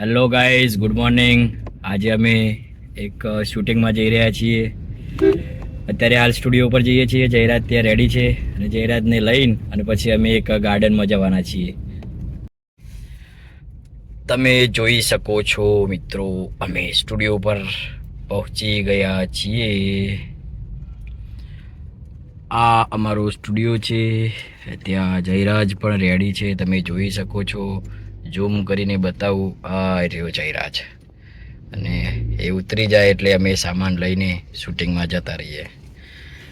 Hello guys good morning આજે અમે એક શૂટિંગમાં જઈ રહ્યા છીએ. અત્યારે હાલ સ્ટુડિયો ઉપર જઈએ છીએ. જયરાજ ત્યાં રેડી છે અને જયરાજને લઈને અને પછી અમે એક ગાર્ડનમાં જવાના છીએ. તમે જોઈ શકો છો, મિત્રો, અમે સ્ટુડિયો પર પહોંચી ગયા છીએ. આ અમારો સ્ટુડિયો છે. ત્યાં જયરાજ પણ રેડી છે. તમે જોઈ શકો છો. ઝૂમ કરીને બતાવું, આ રહ્યો જયરાજ અને એ ઉતરી જાય એટલે અમે સામાન લઈને શૂટિંગમાં જતા રહીએ.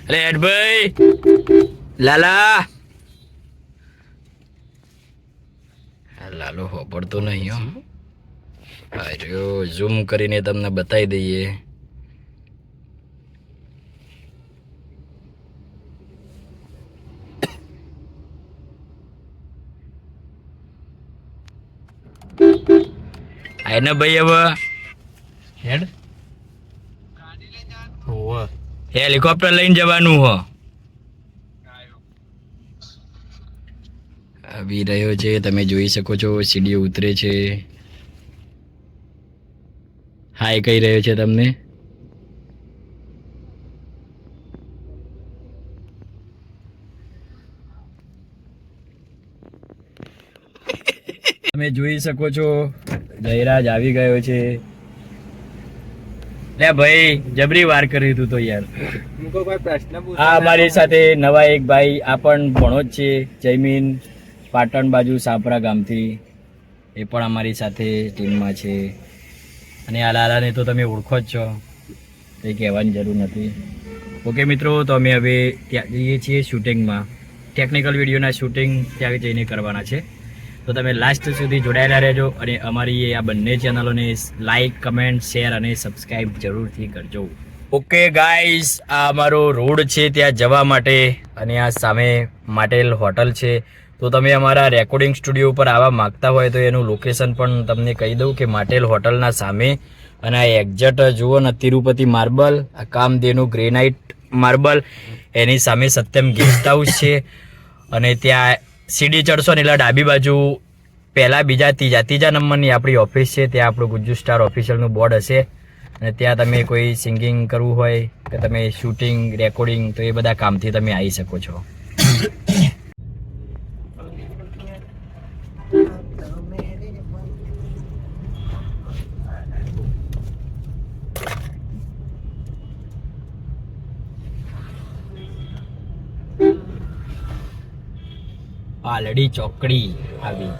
અરે હેડભાઈ! લાલા! લાલો હોબડતો નહીં હો. રહ્યો ઝૂમ કરીને તમને બતાવી દઈએ. એને ભાઈ હવે. હેડ. હેલિકોપ્ટર લઈને જવાનું હો. આવી રહ્યો છે તમે જોઈ શકો છો સીડીઓ ઉતરે છે. હાય કહી રહ્યો છે તમને. તમે જોઈ શકો છો જયરાજ આવી ગયો છે. લે ભાઈ જબરી વાર કરી તું તો યાર. આ અમારી સાથે નવા એક ભાઈ આ પણ ભણો જ છે જયમીન પાટણ બાજુ સાપરા ગામથી. એ પણ અમારી સાથે ટીમમાં છે. અને આ લાલાને તો તમે ઓળખો જ છો. કંઈ કહેવાની જરૂર નથી. ઓકે મિત્રો તો અમે હવે ત્યાં જઈએ છીએ શૂટિંગમાં. ટેકનિકલ વિડીયોના શૂટિંગ ત્યાં જઈને કરવાના છે. તો તમે લાસ્ટ સુધી જોડાયેલા રહેજો અને અમારી આ બંને ચેનલોને લાઈક કમેન્ટ શેર અને સબસ્ક્રાઈબ જરૂરથી કરજો. ઓકે ગાઈસ આ અમારો રોડ છે ત્યાં જવા માટે અને આ સામે માટેલ હોટલ છે. તો તમે અમારા રેકોર્ડિંગ સ્ટુડિયો ઉપર આવવા માંગતા હોય તો એનું લોકેશન પણ તમને કહી દઉં કે માટેલ હોટલના સામે. અને આ એક્ઝેટ જુઓ ને તિરુપતિ માર્બલ આ કામદેનું ગ્રેનાઇટ માર્બલ એની સામે સત્યમ ગેસ્ટ હાઉસ છે. અને ત્યાં સીડી ચડશો ને એટલે ડાબી બાજુ પહેલા, બીજા, ત્રીજા ત્રીજા નંબરની આપણી ઓફિસ છે. ત્યાં આપણું ગુજ્જુ સ્ટાર ઓફિશિયલનું બોર્ડ હશે. અને ત્યાં તમે કોઈ સિંગિંગ કરવું હોય કે તમે શૂટિંગ રેકોર્ડિંગ તો એ બધા કામથી તમે આવી શકો છો. પાલડી ચોકડી આવી.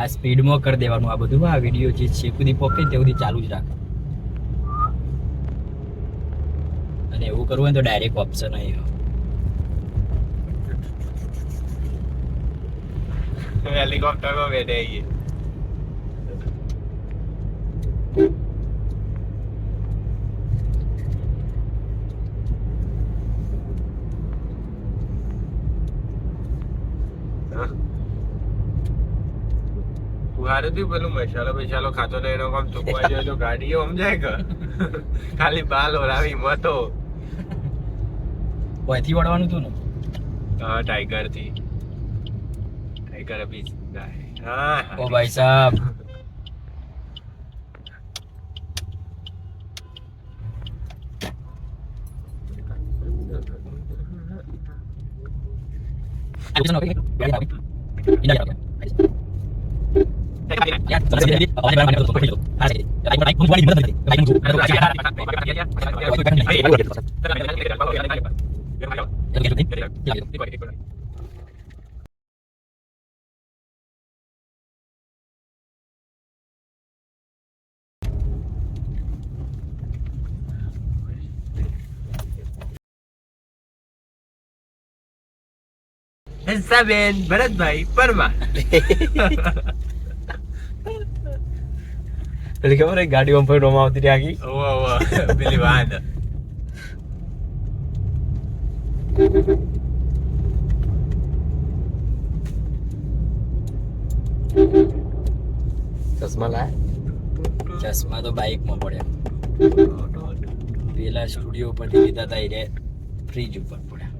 આ સ્પીડમાં કરી દેવાનું આ બધું. આ વીડિયો જે છે, કુદી પોકે તે સુધી ચાલુ જ રાખો. અને એવું કરવું હોય તો ડાયરેક્ટ ઓપ્શન આવ્યો હેલિકોપ્ટરમાં બેઠે આવીએ. हैं થી પેલું મસાલો બસાલો ખાતો તો એનો કામ ચૂકવા જાય તો ગાડીઓ સમજાય કે? ખાલી બાલ ઓરાવી મતો. અહીંથી વળવાનું હતું ને? હા ટાઈગરથી ટાઈગર અભી હા. ઓ ભાઈ સાહેબ Saben, baik, permah. પેલી ખબર ગાડીમાં ફરી રોમાં આવતી રહી આગી ઓવા ઓવા પેલી વાદ ચશ્મા લાય? ચશ્મા તો બાઇકમાં પડ્યા. પેલા સ્ટુડિયો પરથી લીધા હતા એ ફ્રીજ ઉપર પડ્યા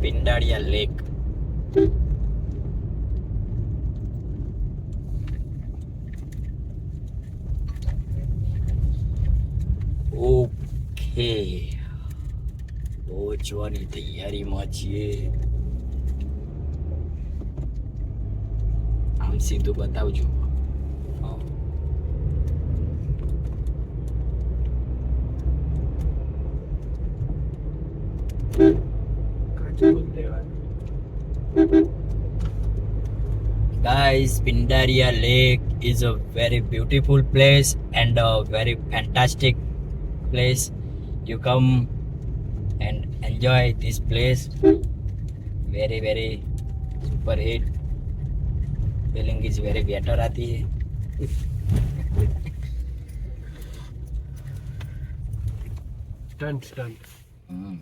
પિંડાળિયા લેક ઓકે પહોંચવાની તૈયારીમાં છીએ આમ સીધું બતાવજો Guys, Pindaria Lake is a very beautiful place and a very fantastic place you come and enjoy this place very very super hit feeling is very better aati hai stunt stunt mm.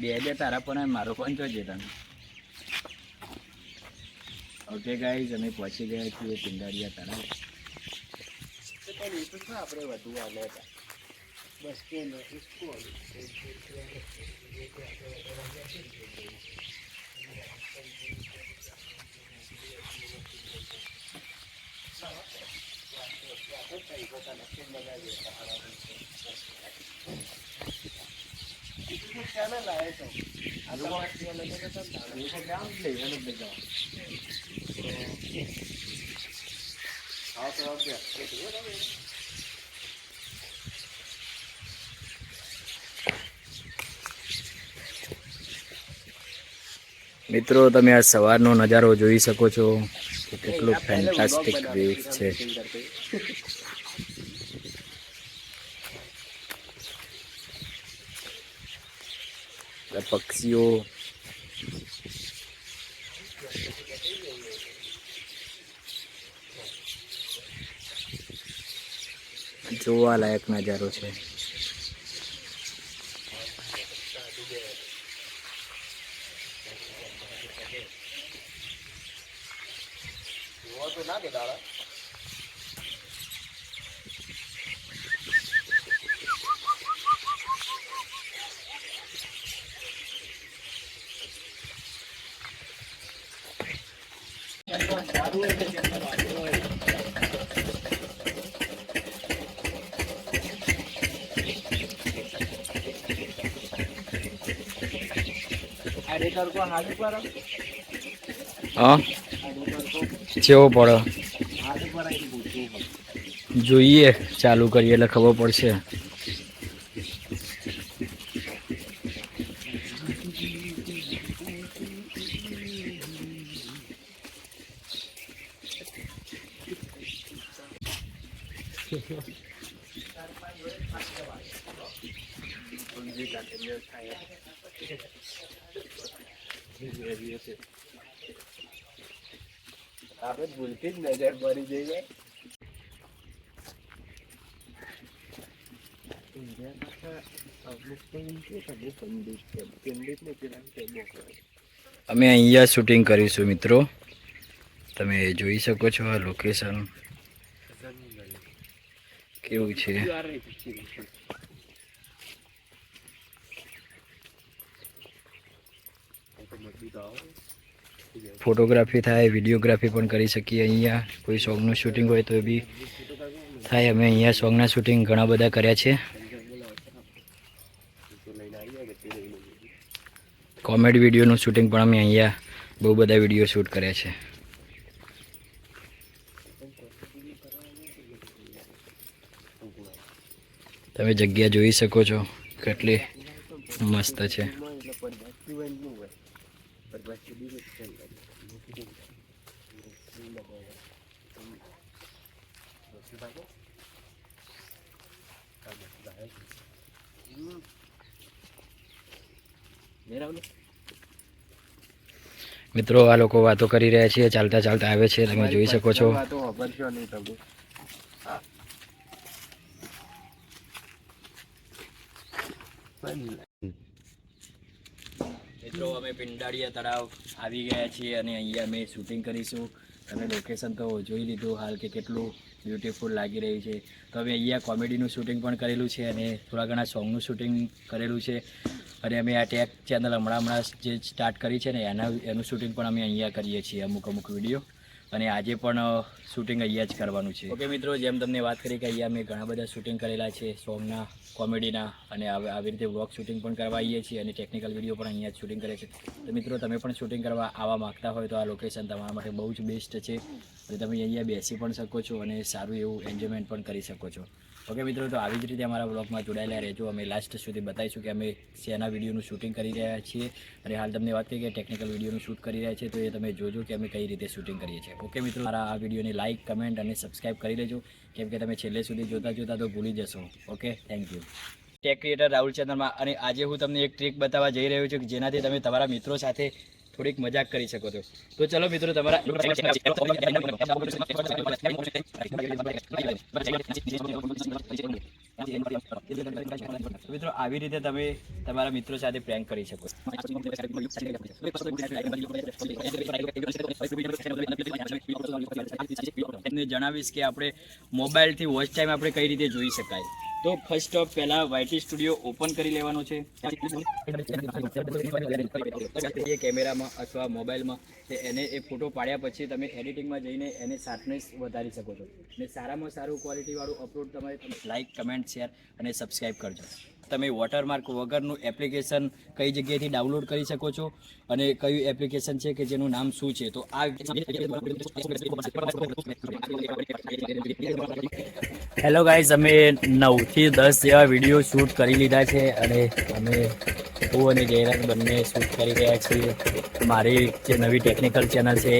બે બે તારા પણ મારો પણ જો છે તમે. Okay guys અમે પહોંચી ગયા છીએ પિંડાળિયા તારા આપણે વધુ આગળ હતા? મિત્રો તમે આ સવારનો નજારો જોઈ શકો છો કેટલો ફેન્ટાસ્ટિક વ્યૂ છે આ પક્ષીઓ જોવા લાયક નજારો છે. કેવો પડે. જોઈએ ચાલુ કરીએ એટલે ખબર પડશે. આપણે ભૂલથી જ નજર પડી જઈએ અમે અહીંયા શૂટિંગ કરીશું મિત્રો. તમે જોઈ શકો છો આ લોકેશન કેવું છે. ફોટોગ્રાફી થાય વિડીયોગ્રાફી પણ કરી શકીએ અહીંયા. કોઈ સોંગનું શૂટિંગ હોય તો એ બી થાય. અમે અહીંયા સોંગના શૂટિંગ ઘણા બધા કર્યા છે. કોમેડી વિડીયોનું શૂટિંગ પણ અમે અહીંયા બહુ બધા વીડિયો શૂટ કર્યા છે. તમે જગ્યા જોઈ શકો છો. કેટલી મસ્ત છે. મિત્રો, આ લોકો વાતો કરી રહ્યા છે. ચાલતા ચાલતા આવે છે. તમે જોઈ શકો છો વાતો વાપરશો નહીં તમે મિત્રો પિંડાળિયા તળાવ આવી ગયા છીએ અને અહીંયા અમે શૂટિંગ કરીશું. તમે લોકેશન તો જોઈ લીધું હાલ કે કેટલું બ્યુટીફુલ લાગી રહ્યું છે. તો અમે અહીંયા કોમેડીનું શૂટિંગ પણ કરેલું છે અને થોડા ઘણા સોંગનું શૂટિંગ કરેલું છે. અને અમે આ ટેક ચેનલ હમણાં હમણાં જે સ્ટાર્ટ કરી છે ને, એના એનું શૂટિંગ પણ અમે અહીંયા કરીએ છીએ અમુક અમુક વીડિયો અને આજે પણ શૂટિંગ અહીંયા જ કરવાનું છે. ઓકે મિત્રો, જેમ તમને વાત કરી કે અહીંયા મેં ઘણા બધા શૂટિંગ કરેલા છે, સોંગના, કોમેડીના, અને આવી રીતે વ્લોગ શૂટિંગ પણ કરવા આવીએ છીએ અને ટેકનિકલ વીડિયો પણ અહીંયા જ શૂટિંગ કરે છે. તો મિત્રો, તમે પણ શૂટિંગ કરવા આવવા માગતા હોય તો આ લોકેશન તમારા માટે બહુ જ બેસ્ટ છે. અને તમે અહીંયા બેસી પણ શકો છો અને સારું એવું એન્જોયમેન્ટ પણ કરી શકો છો. ઓકે મિત્રો, તો આવી જ રીતે અમારા બ્લોગમાં જોડાયેલા રહેજો. અમે લાસ્ટ સુધી બતાવીશું કે અમે શેના વિડીયોનું શૂટિંગ કરી રહ્યા છીએ. અને હાલ તમને વાત કરીએ કે ટેકનિકલ વિડીયોનું શૂટ કરી રહ્યા છીએ તો એ તમે જોજો કે અમે કઈ રીતે શૂટિંગ કરીએ છીએ. ઓકે મિત્રો, મારા આ વિડીયોને લાઇક કમેન્ટ અને સબસ્ક્રાઇબ કરી લેજો. કેમ કે તમે છેલ્લે સુધી જોતા જોતા તો ભૂલી જશો. Okay thank you tech creator Rahul ચેનલમાં, અને આજે હું તમને એક ટ્રીક બતાવવા જઈ રહ્યો છું કે જેનાથી તમે તમારા મિત્રો સાથે થોડીક મજાક કરી શકો છો તો ચલો મિત્રો તમારા મિત્રો આવી રીતે તમે તમારા મિત્રો સાથે પ્રેન્ક કરી શકો જણાવીશ કે આપણે મોબાઈલથી વોચ ટાઈમ આપણે કઈ રીતે જોઈ શકાય તો ફર્સ્ટ ઓફ પહેલાં વાયટી સ્ટુડિયો ઓપન કરી લેવાનો છે. એ કેમેરામાં અથવા મોબાઈલમાં તે એને એ ફોટો પાડ્યા પછી તમે એડિટિંગમાં જઈને એને શાર્પનેસ વધારી શકો છો. અને સારામાં સારું ક્વોલિટીવાળું અપલોડ તમારે લાઇક કમેન્ટ શેર અને સબસ્ક્રાઈબ કરજો. તમે વોટરમાર્ક વગરનું એપ્લિકેશન કઈ જગ્યાએથી ડાઉનલોડ કરી શકો છો અને કયું એપ્લિકેશન છે કે જેનું નામ શું છે? તો આ હેલો ગાઈઝ અમે નવથી દસ જેવા વીડિયો શૂટ કરી લીધા છે અને અમે હું અને જયરાજ બંને શૂટ કરી રહ્યા છીએ. મારી જે નવી ટેકનિકલ ચેનલ છે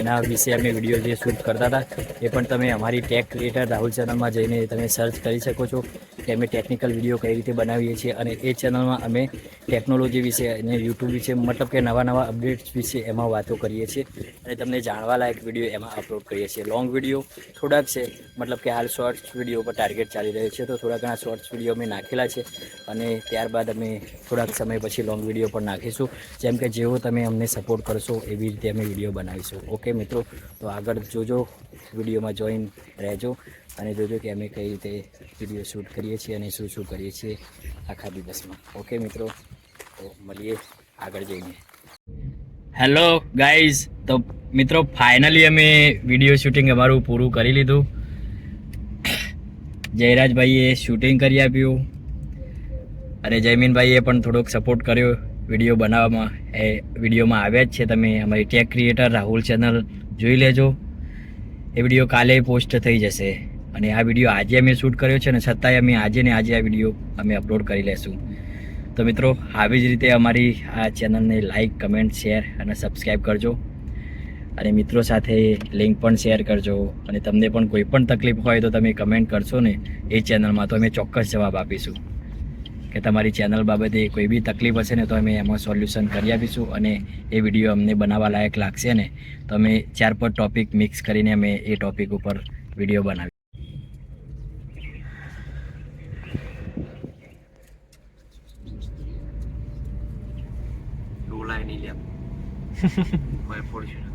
એના વિશે અમે વીડિયો જે શૂટ કરતા હતા, એ પણ તમે અમારી ટેક ક્રિએટર રાહુલ ચેનલમાં જઈને તમે સર્ચ કરી શકો છો. કે અમે ટેકનિકલ વીડિયો કઈ રીતે બનાવીએ છીએ અને એ ચેનલમાં અમે ટેકનોલોજી વિશે અને યુટ્યુબ વિશે, મતલબ કે નવા નવા અપડેટ્સ વિશે એમાં વાતો કરીએ છીએ. અને તમને જાણવા લાયક વીડિયો એમાં અપલોડ કરીએ છીએ. લોંગ વીડિયો થોડાક છે, મતલબ કે હાલ શોર્ટ્સ વીડિયો પર ટાર્ગેટ ચાલી રહ્યો છે, તો થોડા ઘણા શોર્ટ્સ વીડિયો અમે નાખેલા છે અને ત્યારબાદ અમે થોડાક સમય પછી લોંગ વીડિયો પણ નાખીશું. જેમ કે જેવો તમે અમને સપોર્ટ કરશો એવી રીતે અમે વીડિયો બનાવીશું. ઓકે મિત્રો, તો આગળ જોજો. વિડીયોમાં જોઈન રહેજો અને જોજો કે અમે કઈ રીતે વીડિયો શૂટ કરીએ છીએ અને શું શું કરીએ છીએ આખા દિવસમાં. ઓકે મિત્રો? તો મળીએ આગળ જઈને. હેલો ગાઈઝ તો મિત્રો ફાઇનલી અમે વીડિયો શૂટિંગ અમારું પૂરું કરી લીધું. જયરાજભાઈએ શૂટિંગ કરી આપ્યું. અને જયમીનભાઈએ પણ થોડોક સપોર્ટ કર્યો વીડિયો બનાવવામાં. એ વિડીયોમાં આવ્યા જ છે તમે. અમારી ટેક ક્રિએટર રાહુલ ચેનલ જોઈ લેજો. એ વીડિયો કાલે પોસ્ટ થઈ જશે. અને આ વીડિયો આજે અમે શૂટ કર્યો છે અને છતાંય અમે આજે ને આજે આ વીડિયો અમે અપલોડ કરી લેશું. તો મિત્રો, આવી જ રીતે અમારી આ ચેનલને લાઇક કમેન્ટ શેર અને સબસ્ક્રાઈબ કરજો. અને મિત્રો સાથે લિંક પણ શેર કરજો. અને તમને પણ કોઈ પણ તકલીફ હોય તો તમે કમેન્ટ કરશો ને એ ચેનલમાં તો અમે ચોક્કસ જવાબ આપીશું. કે તમારી ચેનલ બાબતે કોઈ બી તકલીફ હશે ને તો અમે એમાં સોલ્યુશન કરી આપીશું અને એ વીડિયો અમને બનાવવા લાયક લાગશે ને તો અમે ચાર પાંચ ટોપિક મિક્સ કરીને અમે એ ટોપિક ઉપર વીડિયો બનાવી. ડોલાય નહીં લેમ કોઈ પડશે.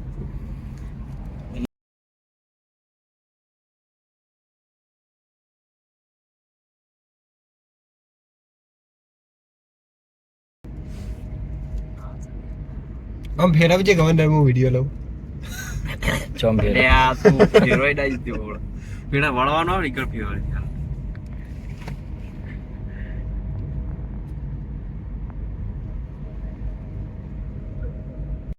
આમ ફેરવજે ગવર્નર હું વીડિયો લઉં. ચોમ લે આ તું ફેરવાઈ ડાઈ દીધો પેલા વળવાનો નીકળ ફેરવાઈ